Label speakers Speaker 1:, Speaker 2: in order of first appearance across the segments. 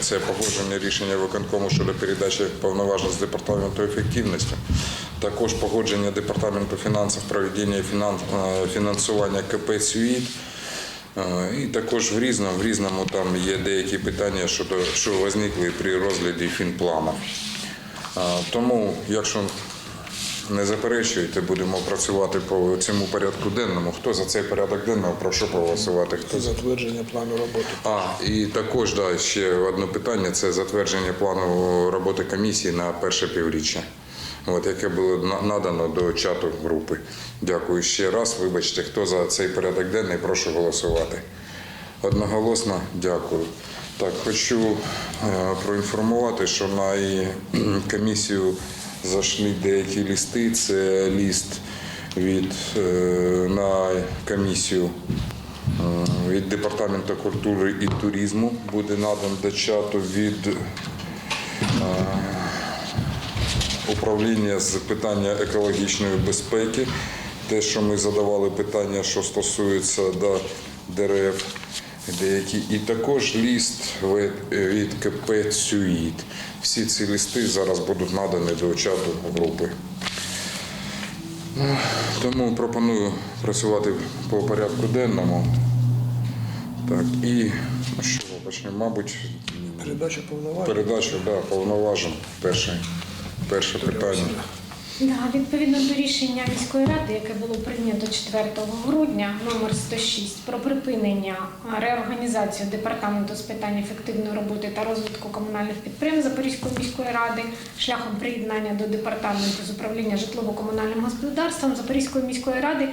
Speaker 1: Це погодження рішення виконкому щодо передачі повноважень з департаменту ефективності. Також погодження департаменту фінансів проведення е, фінансування КП «Світ». Е, І також в різному, в різному там є деякі питання, щодо, що виникли при розгляді фінплану. Е, Тому, якщо не заперечуєте, будемо працювати по цьому порядку денному. Хто за цей порядок денного, прошу проголосувати. Хто за?
Speaker 2: Затвердження плану роботи.
Speaker 1: А, і також да, ще одне питання це затвердження плану роботи комісії на перше півріччя, от, яке було надано до чату групи. Дякую ще раз. Вибачте, хто за цей порядок денний, прошу голосувати. Одноголосно дякую. Так, хочу е, проінформувати, що на комісію зайшли деякі листи. Це ліст від е, на комісію е, від департаменту культури і туризму буде надан до чату від е, управління з питання екологічної безпеки. Те, що ми задавали питання, що стосується до дерев, деякі, і також ліст від- КП «Цюїт». Всі ці листи зараз будуть надані до чату групи. Тому пропоную працювати по порядку денному. Так, і ну що почнемо, мабуть,
Speaker 2: Передача повноважень.
Speaker 1: передачу да, повноважень. Перше, перше питання.
Speaker 3: Да, відповідно до рішення міської ради, яке було прийнято 4 грудня, номер 106, про припинення реорганізації департаменту з питань ефективної роботи та розвитку комунальних підприємств Запорізької міської ради шляхом приєднання до департаменту з управління житлово-комунальним господарством Запорізької міської ради.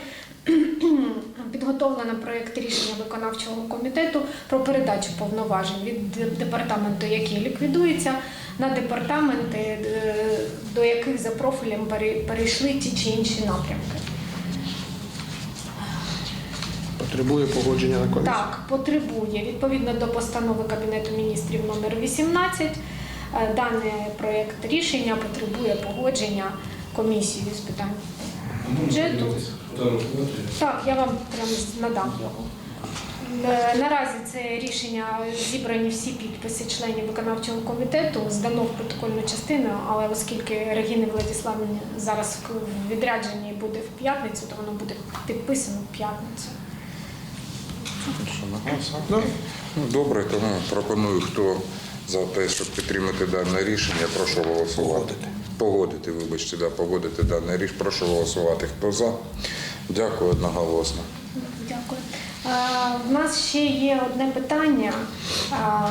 Speaker 3: Підготовлено проєкт рішення виконавчого комітету про передачу повноважень від департаменту, який ліквідується, на департаменти, е, до яких за профілем перейшли ті чи інші напрямки.
Speaker 2: Потребує погодження на комісії.
Speaker 3: Так, потребує відповідно до постанови Кабінету міністрів номер 18. е, Даний проєкт рішення потребує погодження комісії з питань бюджету. Так, я вам прям надам його. Е, Наразі це рішення зібрані всі підписи членів виконавчого комітету, здано в протокольну частину, але оскільки Регіни Владиславівні зараз в відрядженні буде в п'ятницю, то воно буде підписано в п'ятницю.
Speaker 1: Ну, Добре, тому пропоную, хто за те, щоб підтримати дане рішення, прошу голосувати.
Speaker 2: Погодити.
Speaker 1: Вибачте, да, погодити дане рішення. Прошу голосувати. Хто за? Дякую одноголосно.
Speaker 3: Дякую. В нас ще є одне питання.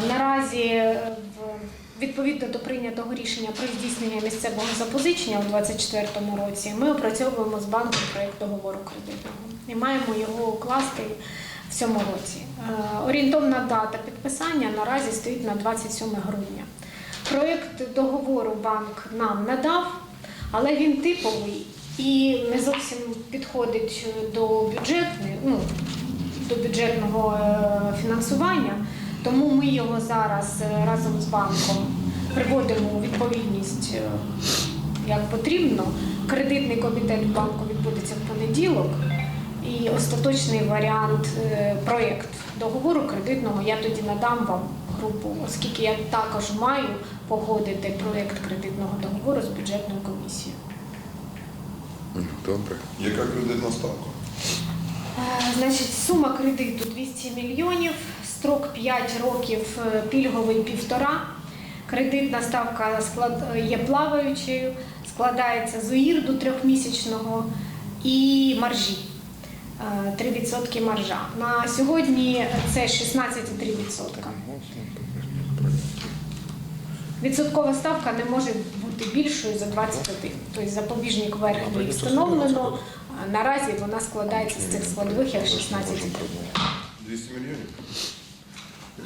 Speaker 3: Наразі е, в- відповідно до прийнятого рішення про здійснення місцевого запозичення у 2024 році ми опрацьовуємо з банком проєкт договору кредитного і маємо його укласти в цьому році. Орієнтовна дата підписання наразі стоїть на 27 грудня. Проєкт договору банк нам надав, але він типовий і не зовсім підходить до бюджетної, ну, до бюджетного е, фінансування. Тому ми його зараз е, разом з банком приводимо у відповідність е, як потрібно. Кредитний комітет банку відбудеться в понеділок. І остаточний варіант, проєкт договору кредитного я тоді надам вам групу, оскільки я також маю погодити проєкт кредитного договору з бюджетною комісією.
Speaker 1: Ну, Добре.
Speaker 4: Яка кредитна ставка?
Speaker 3: Е, Значить, сума кредиту 200 мільйонів, строк 5 років, е, пільговий півтора. Кредитна ставка є плаваючою, складається з УІРДу трьохмісячного і маржі. Е, 3% маржа. На сьогодні це 16,3%. Відсоткова ставка не може бути більшою за 21. Тобто запобіжник верхній встановлено. Наразі вона складається з цих складових як 16,3.
Speaker 4: 200 мільйонів?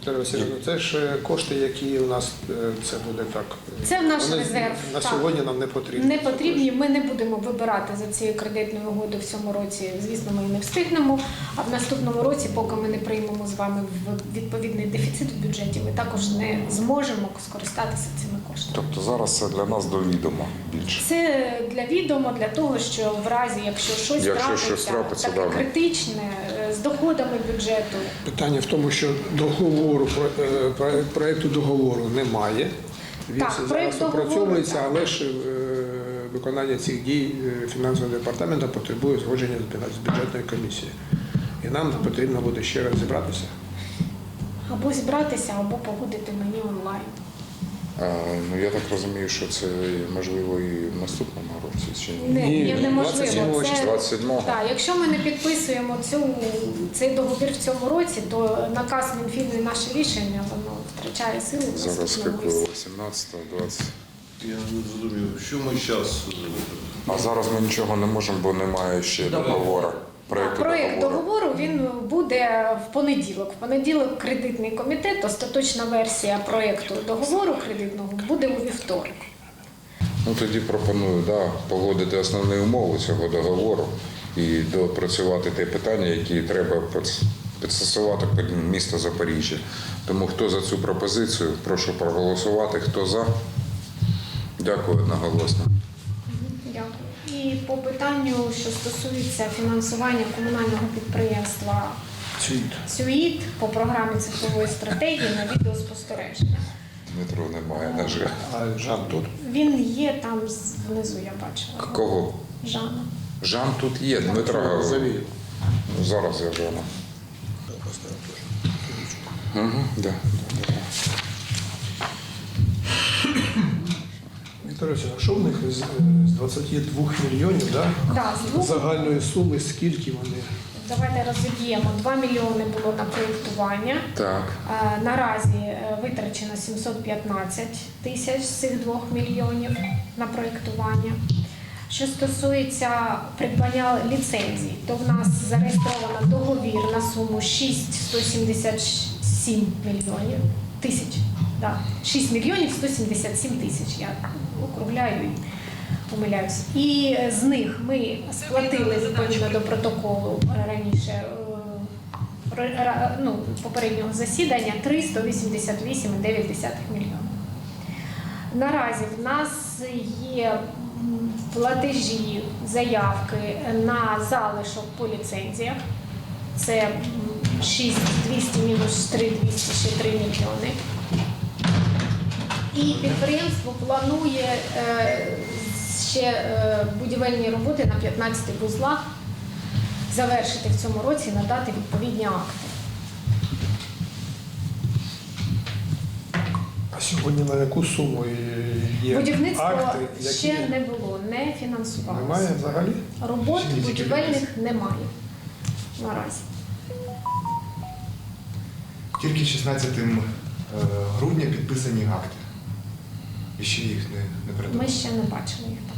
Speaker 2: Вікторія Васильівна, це ж е, кошти, які у нас е, це буде так.
Speaker 3: Це наш
Speaker 2: вони
Speaker 3: резерв,
Speaker 2: На
Speaker 3: так.
Speaker 2: сьогодні нам не потрібні.
Speaker 3: Не потрібні. Ми не будемо вибирати за цією кредитною угодою в цьому році. Звісно, ми не встигнемо. А в наступному році, поки ми не приймемо з вами в- відповідний дефіцит в бюджеті, ми також не зможемо скористатися цими коштами.
Speaker 1: Тобто зараз це для нас до відома більше.
Speaker 3: Це для відомо, для того, що в разі, якщо щось
Speaker 1: Якщо
Speaker 3: трапиться,
Speaker 1: щось трапиться,
Speaker 3: таке
Speaker 1: да.
Speaker 3: критичне е, доходами бюджету,
Speaker 2: Питання в тому, що договору про- е, проекту договору немає. Він
Speaker 3: Так,
Speaker 2: зараз
Speaker 3: договору,
Speaker 2: опрацьовується, але ж е, виконання цих дій е, фінансового департаменту потребує згодження з бю- з бюджетною комісією. І нам потрібно буде ще раз зібратися.
Speaker 3: або зібратися, або погодити мені онлайн.
Speaker 1: А, ну я так розумію, що це можливо і в наступному році чи ні?
Speaker 3: Не,
Speaker 2: Ні,
Speaker 3: ні, неможливо.
Speaker 2: 27-го
Speaker 3: Це-
Speaker 2: чи
Speaker 1: 27-го?
Speaker 3: Так, якщо ми не підписуємо цю, цей договір в цьому році, то наказ Мінфіну і наше рішення воно втрачає силу в
Speaker 1: Зараз
Speaker 3: наступному
Speaker 1: скільки
Speaker 3: році.
Speaker 1: 18 20
Speaker 4: Я не зрозумів, що ми зараз.
Speaker 1: А зараз ми нічого не можемо, бо немає ще договору. Проекту
Speaker 3: Проект
Speaker 1: договору.
Speaker 3: договору він буде в понеділок. В понеділок кредитний комітет, остаточна версія проекту договору кредитного буде у вівторок.
Speaker 1: Ну тоді пропоную да, погодити основні умови цього договору і допрацювати ті питання, які треба підстосувати під місто Запоріжжя. Тому хто за цю пропозицію, прошу проголосувати. Хто за? Дякую одноголосно.
Speaker 3: Дякую. І по питанню, що стосується фінансування комунального підприємства. СЮІТ по програмі цифрової стратегії на відеоспостереження.
Speaker 1: Дмитро немає, на жаль.
Speaker 2: А Жан тут.
Speaker 3: Він є там з- внизу, я бачила.
Speaker 1: Кого?
Speaker 3: Жана.
Speaker 1: Жан тут є, Дмитро. Ну, Зараз я Жана. Угу, да, да,
Speaker 2: Васильівна, що в них з, е, з 22 мільйонів, да?
Speaker 3: Да, з двох
Speaker 2: загальної суми, скільки вони?
Speaker 3: Давайте розіб'ємо. 2 мільйони було на проєктування.
Speaker 1: Так.
Speaker 3: Е, Наразі е, витрачено 715 тисяч з цих 2 мільйонів на проєктування. Що стосується придбання ліцензій, то в нас зареєстровано договір на суму 6,177 мільйонів тисяч. Да, 6 мільйонів 177 тисяч. Я округляю помиляюсь. І е, з них ми сплатили відповідно до протоколу е, раніше. е, ну, попереднього засідання 388,9 мільйона. Наразі в нас є платежі, заявки на залишок по ліцензіях. Це 6,200 мінус 3,200, ще 3 мільйони. І підприємство планує ще е, будівельні роботи на 15 вузлах завершити в цьому році і надати відповідні акти.
Speaker 2: А сьогодні на яку суму є
Speaker 3: Будівництво
Speaker 2: акти, які
Speaker 3: ще не було, не фінансувалося.
Speaker 2: немає взагалі?
Speaker 3: Робот
Speaker 4: тільки
Speaker 3: будівельних немає наразі.
Speaker 5: Тільки 16 е, грудня підписані акти. І ще їх не, не
Speaker 3: Ми ще не бачили їх так.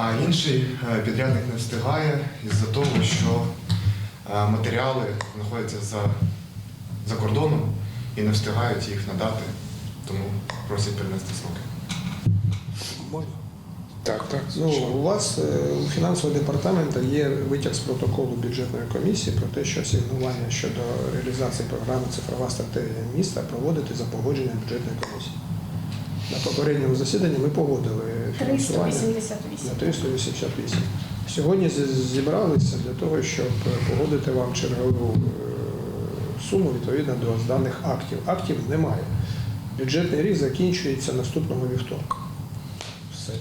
Speaker 5: А інший е, підрядник не встигає із-за того, що е, матеріали знаходяться за, за кордоном і не встигають їх надати, тому просять перенести сроки.
Speaker 2: Можна?
Speaker 1: Так, так.
Speaker 2: Ну, у вас е, у фінансового департаменту є витяг з протоколу бюджетної комісії про те, що асигнування щодо реалізації програми Цифрова стратегія міста проводити за погодженням бюджетної комісії. На попередньому засіданні ми погодили
Speaker 3: 388.
Speaker 2: на 388. Сьогодні зібралися для того, щоб погодити вам чергову е, суму відповідно до зданих актів. Актів немає. Бюджетний рік закінчується наступного вівторка. Все.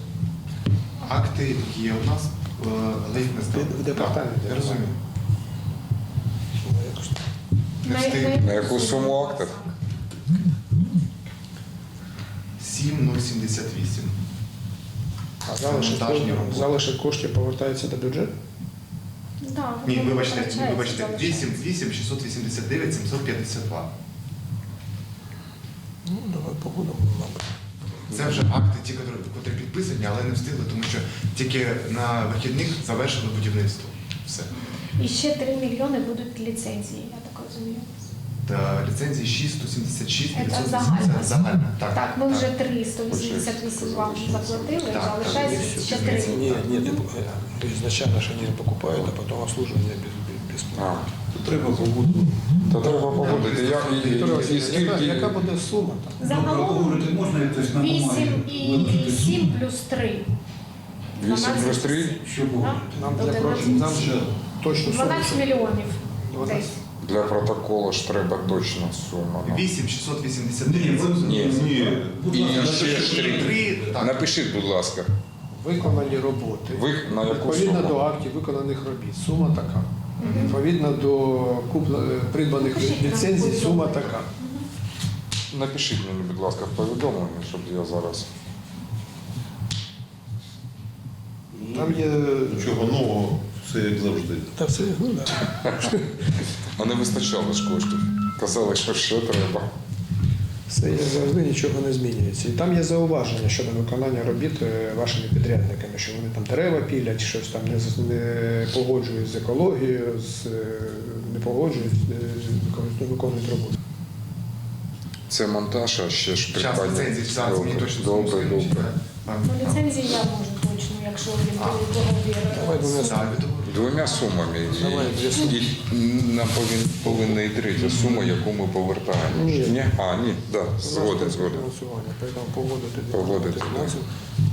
Speaker 5: Акти є у нас, е, але їх не здали.
Speaker 2: В департаменті
Speaker 5: Я розумію.
Speaker 1: На яку суму актів?
Speaker 5: 7,078.
Speaker 2: А залишок,
Speaker 5: Монтажні роботи.
Speaker 2: залишок коштів повертається до бюджету?
Speaker 3: Да,
Speaker 5: Ні,
Speaker 3: воно
Speaker 5: вибачте, вибачте,
Speaker 3: залишається.
Speaker 5: 8, 8, 689, 752.
Speaker 2: Ну, давай погодимо, мабуть.
Speaker 5: Це вже акти, ті, котрі, котрі підписані, але не встигли, тому що тільки на вихідних завершили будівництво. Все.
Speaker 3: І ще 3 мільйони будуть ліцензії, я так розумію.
Speaker 5: Та ліцензії 6, 176,
Speaker 3: Це загальна.
Speaker 5: Загальна, так.
Speaker 3: Так, ми
Speaker 5: так.
Speaker 3: вже 3 188 вам заплатили,
Speaker 5: Так,
Speaker 3: залишається ще 3.
Speaker 2: Ні, ні, не, э, изначально же они покупают, а потом обслуживание без, без,
Speaker 4: Треба погодити.
Speaker 1: то треба погодити. Як і, і, і,
Speaker 2: яка,
Speaker 1: скільки
Speaker 2: яка буде сума там?
Speaker 3: Загалом
Speaker 6: Говорити можна якось на
Speaker 3: 8 і
Speaker 6: виложити
Speaker 3: 7 плюс 3.
Speaker 1: 8 плюс 3
Speaker 6: Що говорити?
Speaker 2: Нам для нам точно
Speaker 3: 12 мільйонів десь.
Speaker 1: Для протоколу ж треба точна сума. ну.
Speaker 5: 8, 689.
Speaker 6: Ні,
Speaker 1: Ні.
Speaker 4: Ні.
Speaker 1: І ще
Speaker 6: напишіть.
Speaker 1: будь ласка.
Speaker 2: Виконані роботи.
Speaker 1: Ви на яку
Speaker 2: Відповідно
Speaker 1: суму?
Speaker 2: до актів виконаних робіт. Сума така. Відповідно до купла- е, придбаних ліцензій, сума така.
Speaker 1: Напишіть мені, будь ласка, в повідомлення, щоб я зараз.
Speaker 2: Там є.
Speaker 4: Нічого нового, все як завжди.
Speaker 2: Та все, ну да.
Speaker 1: А не вистачало ж коштів. Казали, що ще треба.
Speaker 2: Є завжди нічого не змінюється. І там є зауваження щодо виконання робіт е, вашими підрядниками, що вони там дерева пілять, щось там не, не погоджують з екологією, з, е, не погоджують, е, виконують- роботу.
Speaker 1: Це монтаж, а ще ж
Speaker 5: Час
Speaker 1: придбання.
Speaker 5: ліцензії, зараз мені
Speaker 1: Добре,
Speaker 5: точно суму
Speaker 1: Добре, добре.
Speaker 3: Ну, ліцензії я можу точно, якщо він договір.
Speaker 2: Давай двома
Speaker 1: сумами. І, і нам повин, повинна і третя сума, яку ми повертаємо.
Speaker 2: Ні. ні?
Speaker 1: А, ні, да, згоден, згоден.
Speaker 2: Поэтому погодити,
Speaker 1: погодити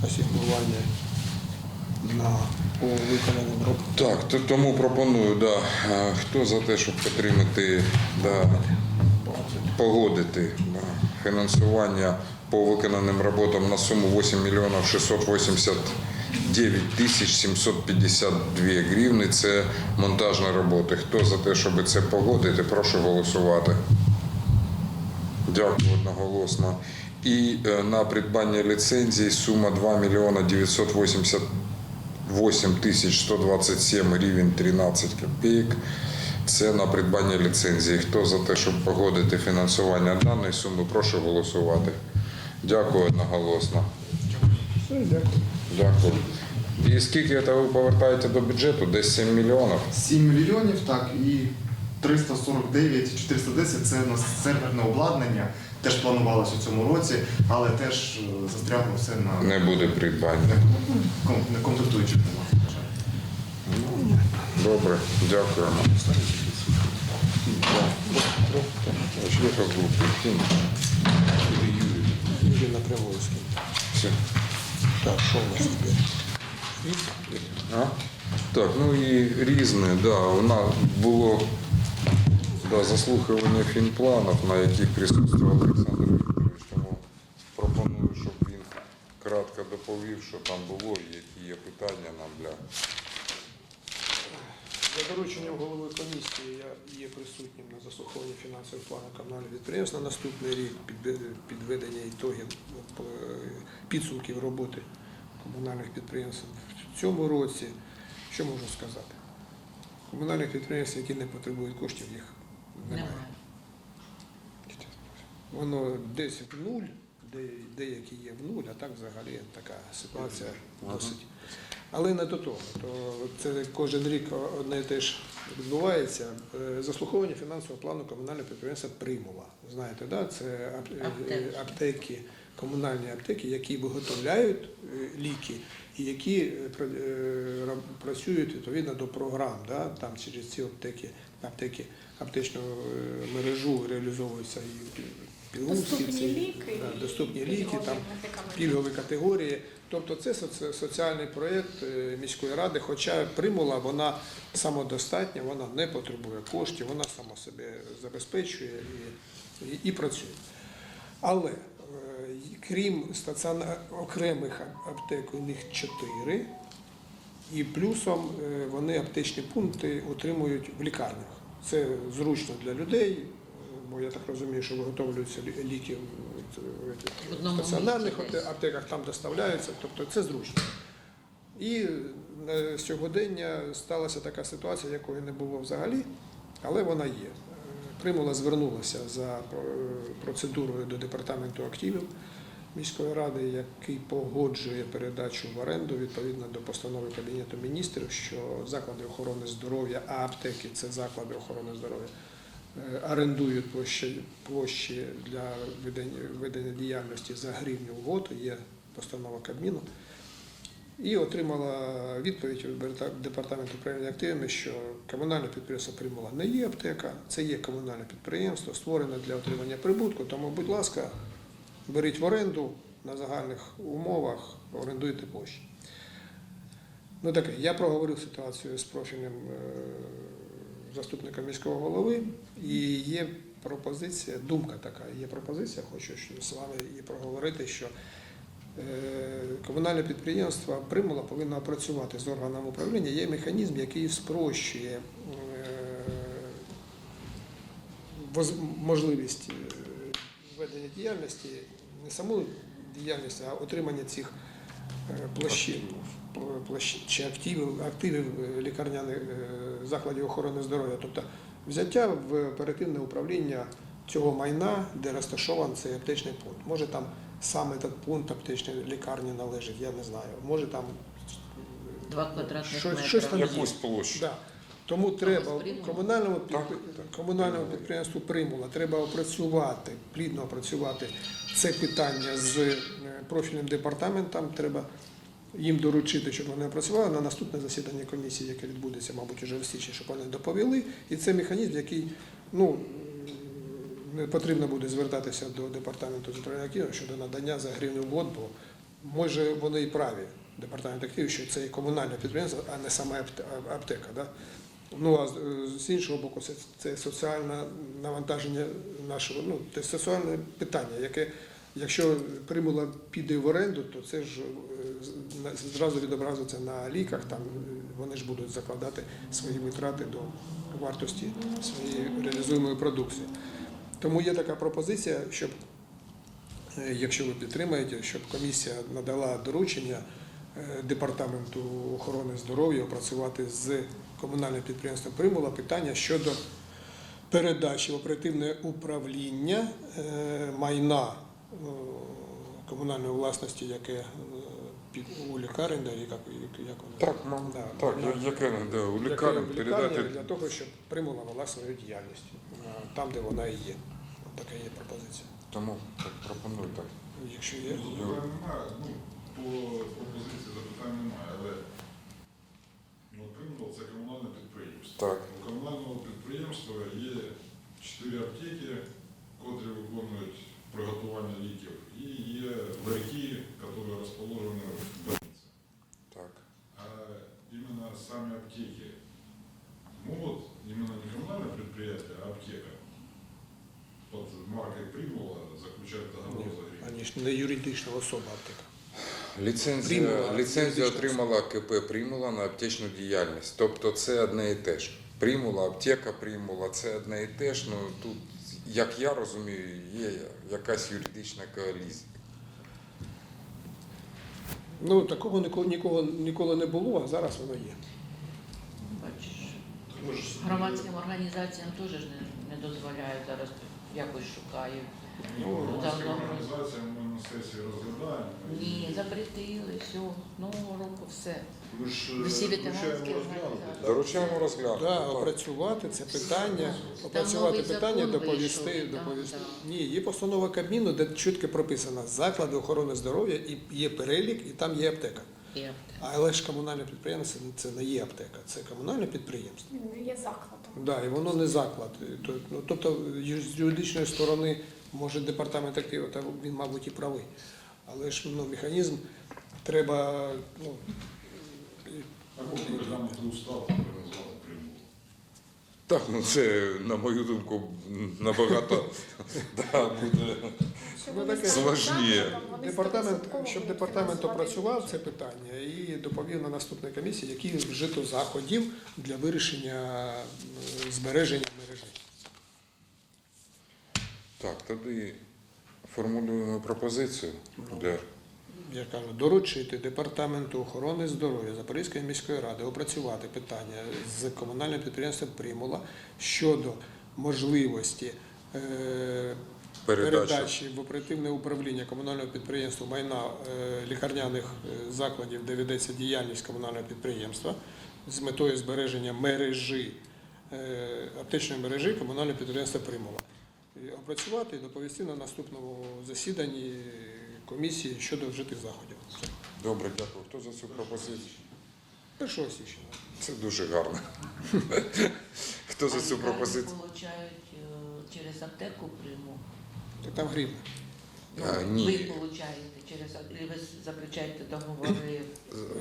Speaker 2: асигнування на по виконанню.
Speaker 1: Так, то, тому пропоную, да, хто за те, щоб підтримати, да, погодити да, фінансування по виконаним роботам на суму 8 мільйонів 680 9752 гривни. Це монтажна робота. Хто за те, щоб це погодити, прошу голосувати. Дякую одноголосно. І е, на придбання ліцензії сума 2 мільйона 988 тисяч 127 рівень 13 копійок. Це на придбання ліцензії. Хто за те, щоб погодити фінансування даної суми, прошу голосувати. Дякую одноголосно.
Speaker 2: Дякую.
Speaker 1: Дякую. І скільки це ви повертаєте до бюджету? Десь 7 мільйонів?
Speaker 5: 7 мільйонів, так, і 349 410 це у нас серверне обладнання. Теж планувалося у цьому році, але теж е, застрягло все на
Speaker 1: Не буде придбання.
Speaker 5: не, комплектуючих нема.
Speaker 1: Добре, дякуємо.
Speaker 2: Юрій напряму скинь.
Speaker 1: Все.
Speaker 2: Так, що у нас тепер?
Speaker 1: А? Так, ну і різне, да. Нас було да, заслухування фінпланів, на яких присутствував Олександр Вікторович. Тому пропоную, щоб він кратко доповів, що там було, і які є питання нам для.
Speaker 2: За дорученням голови комісії я є присутнім на заслуховуванні фінансових планів комунальних підприємств на наступний рік, підведення ітогів е, підсумків роботи комунальних підприємств в цьому році. Що можу сказати? Комунальних підприємств, які не потребують коштів, їх немає. Воно десь в нуль, де, деякі є в нуль, а так взагалі така ситуація досить. Але не до того. То це кожен рік одне і те ж відбувається. Е, Заслуховування фінансового плану комунального підприємства Примула. Знаєте, да? це ап-
Speaker 7: Аптеки.
Speaker 2: аптеки, комунальні аптеки, які виготовляють е, ліки які е, е, працюють відповідно до програм. Да? Там через ці аптеки, аптеки аптечну е, мережу реалізовуються і пігулки,
Speaker 3: Доступні
Speaker 2: ці,
Speaker 3: ліки
Speaker 2: да,
Speaker 3: і
Speaker 2: доступні ліки, там пільгові категорії. Тобто це соціальний проєкт міської ради, хоча примула вона самодостатня, вона не потребує коштів, вона сама себе забезпечує і, і, і працює. Але крім стаціонар окремих аптек, у них чотири, і плюсом е, вони аптечні пункти отримують в лікарнях. Це зручно для людей, е, бо я так розумію, що виготовлюються ліки в- стаціонарних аптеках, там доставляються, тобто це зручно. І сьогодення сталася така ситуація, якої не було взагалі, але вона є. Примула звернулася за е, процедурою до департаменту активів міської ради, який погоджує передачу в оренду відповідно до постанови Кабінету міністрів, що заклади охорони здоров'я, а аптеки це заклади охорони здоров'я, е, орендують площі, площі для ведення, ведення діяльності за гривню в год, є постанова Кабміну. І отримала відповідь від департаменту управління активами, що комунальне підприємство Примула не є аптека, це є комунальне підприємство, створене для отримання прибутку. Тому, будь ласка, беріть в оренду на загальних умовах, орендуйте площі. Ну таке, я проговорив ситуацію з профільним е, заступником міського голови, і є пропозиція, думка така, є пропозиція, хочу з вами її проговорити, що комунальне підприємство Примула повинно працювати з органами управління. Є механізм, який спрощує е, можливість е, ведення діяльності, не саму діяльність, а отримання цих е, площин, площин чи активів, активів е, лікарняних е, закладів охорони здоров'я. Тобто взяття в оперативне управління цього майна, де розташований цей аптечний пункт. Може там саме той пункт аптечної лікарні належить, я не знаю. Може там
Speaker 6: Два квадратних
Speaker 2: Щось-
Speaker 6: метри.
Speaker 2: щось там.
Speaker 1: Якусь площу.
Speaker 2: Да. Тому треба комунальному,
Speaker 1: Так, так.
Speaker 2: комунальному підприємству Примула треба опрацювати, плідно опрацювати це питання з е, профільним департаментом. Треба їм доручити, щоб вони опрацювали на наступне засідання комісії, яке відбудеться, мабуть, уже в січні, щоб вони доповіли. І це механізм, який ну, потрібно буде звертатися до департаменту управління активів щодо надання за гривню в год, бо може вони і праві, департамент активів, що це і комунальне підприємство, а не саме аптека. Да? Ну а з- іншого боку, це, це соціальне навантаження нашого, ну це соціальне питання, яке, якщо примула піде в оренду, то це ж е, зразу відобразиться на ліках, там е, вони ж будуть закладати свої витрати до вартості своєї реалізуємої продукції. Тому є така пропозиція, щоб Е, Якщо ви підтримаєте, щоб комісія надала доручення е, департаменту охорони здоров'я опрацювати з комунальним підприємством Примула питання щодо передачі в оперативне управління е, майна комунальної власності, яке під у лікарень, да, як, як, воно?
Speaker 1: Так, мам,
Speaker 2: Да,
Speaker 1: так, я- яке да, у
Speaker 2: Яке
Speaker 1: лікарні передати.
Speaker 2: для того, щоб Примула вела свою діяльність там, де вона і є. Така є пропозиція.
Speaker 1: Тому так пропоную так.
Speaker 2: Якщо є.
Speaker 7: Запитань немає, ну, по пропозиції запитань немає, але ну, Примбол це комунальне підприємство.
Speaker 1: Так.
Speaker 7: У комунального підприємства є чотири аптеки, котрі виконують приготування ліків, і є ларьки, які розположені в больниці.
Speaker 1: Так.
Speaker 7: А именно сами аптеки могут, именно не коммунальное предприятие, а аптека, маркой Примула заключать договор за гривну.
Speaker 2: Ані ж не юридична особа аптека.
Speaker 1: Ліцензія,
Speaker 2: Примула,
Speaker 1: ліцензію отримала КП Примула на аптечну діяльність. Тобто це одне і те ж. Примула, аптека Примула це одне і те ж. Ну тут, як я розумію, є якась юридична коалізія.
Speaker 2: Ну такого ніколи, ніколи, ніколи не було, а зараз воно є.
Speaker 6: Бачиш, громадським організаціям теж ж не, не дозволяють зараз якось шукають.
Speaker 7: Ну,
Speaker 6: Ну,
Speaker 7: громадська організація ми на сесії розглядаємо.
Speaker 6: Ні, запретили, все, нового року все.
Speaker 4: Ми ж
Speaker 6: Всі
Speaker 4: е,
Speaker 6: ветеранські організації.
Speaker 4: так?
Speaker 1: Доручаємо розглянути.
Speaker 2: Да,
Speaker 1: так.
Speaker 2: опрацювати це питання, опрацювати
Speaker 6: новий
Speaker 2: питання,
Speaker 6: закон
Speaker 2: доповісти,
Speaker 6: вийшов,
Speaker 2: доповісти.
Speaker 6: да.
Speaker 2: Ні, є постанова Кабміну, де чітко прописано заклади охорони здоров'я і є перелік, і там є аптека.
Speaker 6: Аптека.
Speaker 2: Але ж комунальне підприємство це не є аптека, це комунальне підприємство.
Speaker 3: Він є закладом.
Speaker 2: Да, і воно не заклад. Ну, Тобто з юридичної сторони може департамент активів, та він, мабуть, і правий. Але ж ну, механізм треба. Ну,
Speaker 7: можна переглянути устав.
Speaker 1: Так, ну це, на мою думку, набагато да, буде.
Speaker 3: Вони
Speaker 2: Департамент, щоб департамент опрацював це питання і доповів на наступній комісії, які вжито заходів для вирішення збереження мережі.
Speaker 1: Так, тоді формулюємо пропозицію. Для...
Speaker 2: Я кажу, доручити департаменту охорони здоров'я Запорізької міської ради опрацювати питання з комунальним підприємством Примула щодо можливості е,
Speaker 1: Передачі.
Speaker 2: в оперативне управління комунального підприємства майна е, лікарняних е, закладів, де ведеться діяльність комунального підприємства з метою збереження мережі аптечної мережі комунального підприємства Примула. Опрацювати і доповісти на наступному засіданні комісії щодо вжитих заходів.
Speaker 1: Добре, дякую. Хто за цю пропозицію?
Speaker 2: 1 січня.
Speaker 1: Це дуже гарно. Хто за цю пропозицію?
Speaker 6: Получають е, через аптеку прийму.
Speaker 2: Там гривня.
Speaker 1: А, ні.
Speaker 6: Ви получаєте через і ви заключаєте договори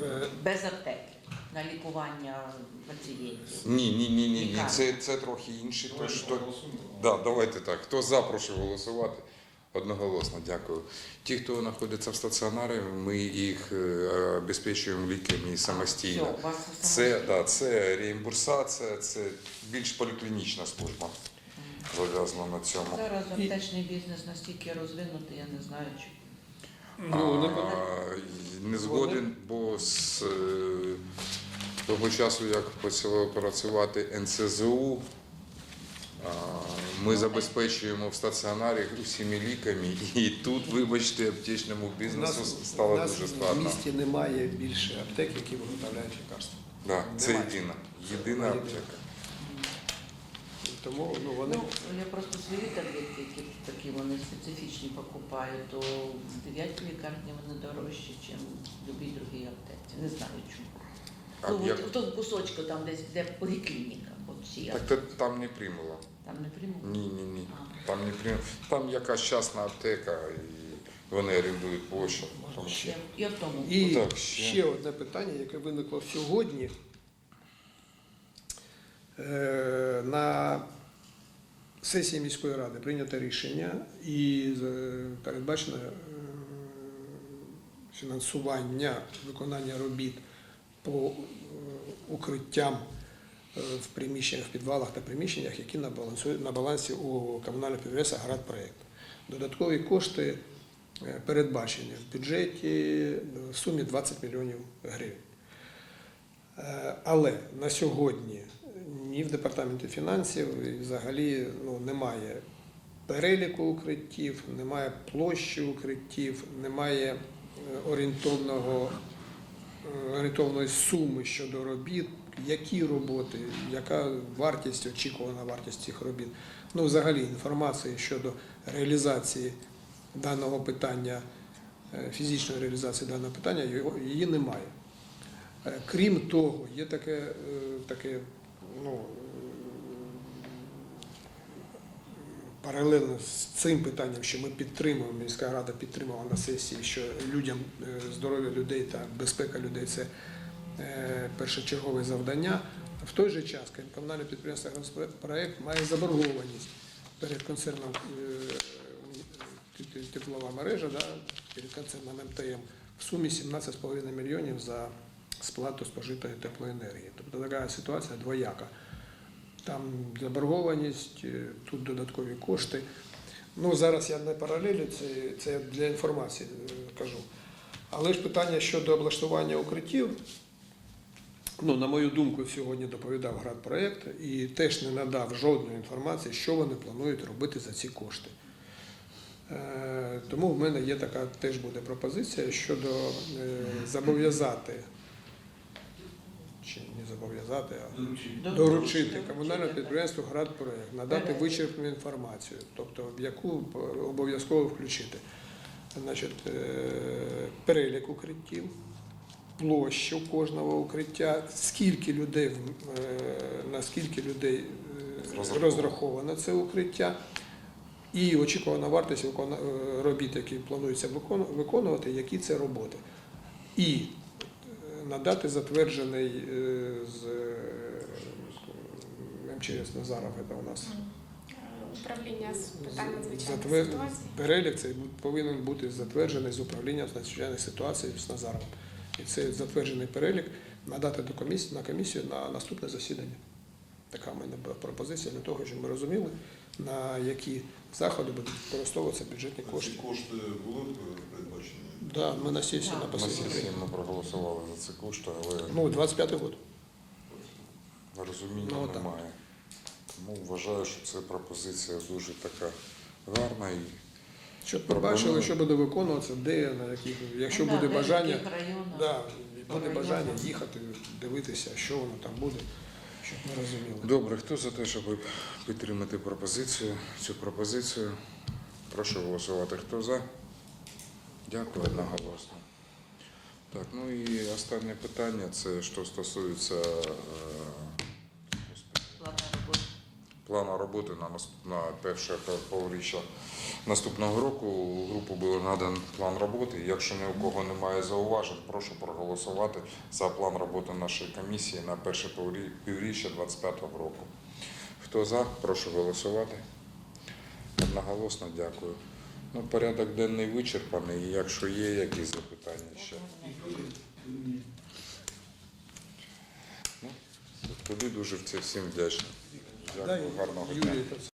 Speaker 2: Е,
Speaker 6: без аптеки на лікування пацієнтів.
Speaker 1: Ні, ні, ні, ні, ні. Це, це трохи інше. То,
Speaker 7: Давайте
Speaker 1: що... Да, давайте так. Хто за, прошу голосувати. Одноголосно, дякую. Ті, хто знаходиться в стаціонарі, ми їх е, обезпечуємо ліками самостійно. Це, да, це реімбурсація, це більш поліклінічна служба зав'язана на цьому.
Speaker 6: Зараз аптечний бізнес настільки розвинутий, я не знаю, чи
Speaker 2: Ну, не
Speaker 1: А, не згоден, бо з е, того часу, як почало працювати НСЗУ, ми забезпечуємо в стаціонарі усіми ліками, і тут, вибачте, аптечному бізнесу стало
Speaker 2: у нас
Speaker 1: дуже
Speaker 2: в місті немає більше аптек, які виготовляють лікарства.
Speaker 1: Да, це єдина, єдина аптека.
Speaker 2: Тому ну, вони
Speaker 6: Ну, я просто свої таблетки, які такі вони специфічні покупаю, то в дев'ятій лікарні вони дорожчі, ніж в будь-якій другій аптеці. Не знаю чому.
Speaker 1: А
Speaker 6: Ну,
Speaker 1: як-
Speaker 6: от, в тому кусочку там десь де поліклініка, от
Speaker 1: Так те- там не приймало.
Speaker 6: Там не приймуть.
Speaker 1: Ні, ні, ні.
Speaker 6: А.
Speaker 1: Там не приймало. Там якась частна аптека, і вони орендують площу. Що-
Speaker 6: Ще- І в тому.
Speaker 2: І
Speaker 1: Ну, так, ще.
Speaker 2: ще одне питання, яке виникло сьогодні. Е, На сесії міської ради прийнято рішення і з- передбачено е, фінансування виконання робіт по е, укриттям е, в приміщеннях, в підвалах та приміщеннях, які на балансі у комунального підприємства «Градпроект». Додаткові кошти е, передбачені в бюджеті е, в сумі 20 мільйонів гривень. Е, Але на сьогодні ні в департаменті фінансів взагалі ну, немає переліку укриттів, немає площі укриттів, немає орієнтовного, орієнтовної суми щодо робіт, які роботи, яка вартість, очікувана вартість цих робіт. Ну, взагалі інформації щодо реалізації даного питання, е, фізичної реалізації даного питання, її немає. Е, Крім того, є таке, е, таке ну, паралельно з цим питанням, що ми підтримуємо, міська рада підтримала на сесії, що людям здоров'я людей та безпека людей це першочергове завдання. В той же час комунальне підприємство «Проект» має заборгованість перед концерном е, теплова мережа, да, перед концерном МТМ в сумі 17,5 мільйонів за сплату спожитої теплоенергії. Тобто така ситуація двояка. Там заборгованість, е, тут додаткові кошти. Ну, зараз я не паралелю, це, це для інформації е, кажу. Але ж питання щодо облаштування укриттів, ну, на мою думку, сьогодні доповідав градпроект і теж не надав жодної інформації, що вони планують робити за ці кошти. Е, Тому в мене є така теж буде пропозиція щодо е, зобов'язати, чи не зобов'язати, а доручити. комунальному підприємству «Градпроект», надати вичерпну інформацію, тобто в яку обов'язково включити. Значить, е, перелік укриттів, площу кожного укриття, скільки людей, е, на скільки людей е,
Speaker 1: Розраховано.
Speaker 2: це укриття, і очікувана вартість е, робіт, які планується виконувати, які це роботи. І надати затверджений з МЧС Назаров, це у нас
Speaker 3: Управління з питань надзвичайних
Speaker 2: Затвер-
Speaker 3: ситуацій.
Speaker 2: Перелік цей повинен бути затверджений з управлінням з надзвичайних ситуацій з Назаровим. І цей затверджений перелік надати до комісії, на комісію на наступне засідання. Така в мене була пропозиція для того, щоб ми розуміли, на які заходи будуть використовуватися бюджетні
Speaker 4: А ці
Speaker 2: кошти.
Speaker 4: кошти були б передбачені?
Speaker 2: Да, ми на сесії на. Посесії.
Speaker 1: сесії ми проголосували за ці кошти, але
Speaker 2: Ну, 25 год.
Speaker 1: розуміння
Speaker 2: Ну,
Speaker 1: немає. Тому вважаю, що це пропозиція дуже така гарна і
Speaker 2: Щоб побачили, що буде виконуватися, де, на яких, якщо
Speaker 6: Ну,
Speaker 2: буде
Speaker 6: де,
Speaker 2: бажання. Да, буде бажання їхати, дивитися, що воно там буде. щоб ми розуміли.
Speaker 1: Добре, хто за те, щоб підтримати пропозицію, цю пропозицію? Прошу голосувати. Хто за? Дякую одноголосно. Так, ну і останнє питання це що стосується плану роботи на, на перше півріччя наступного року. У групу було надан план роботи. Якщо ні у кого немає зауважень, прошу проголосувати за план роботи нашої комісії на перше півріччя 2025 року. Хто за, прошу голосувати. Одноголосно дякую. Ну, порядок денний вичерпаний. Якщо є якісь запитання ще. Ну, тоді дуже всім вдячний. Дякую, гарного дня.
Speaker 2: Юрій, це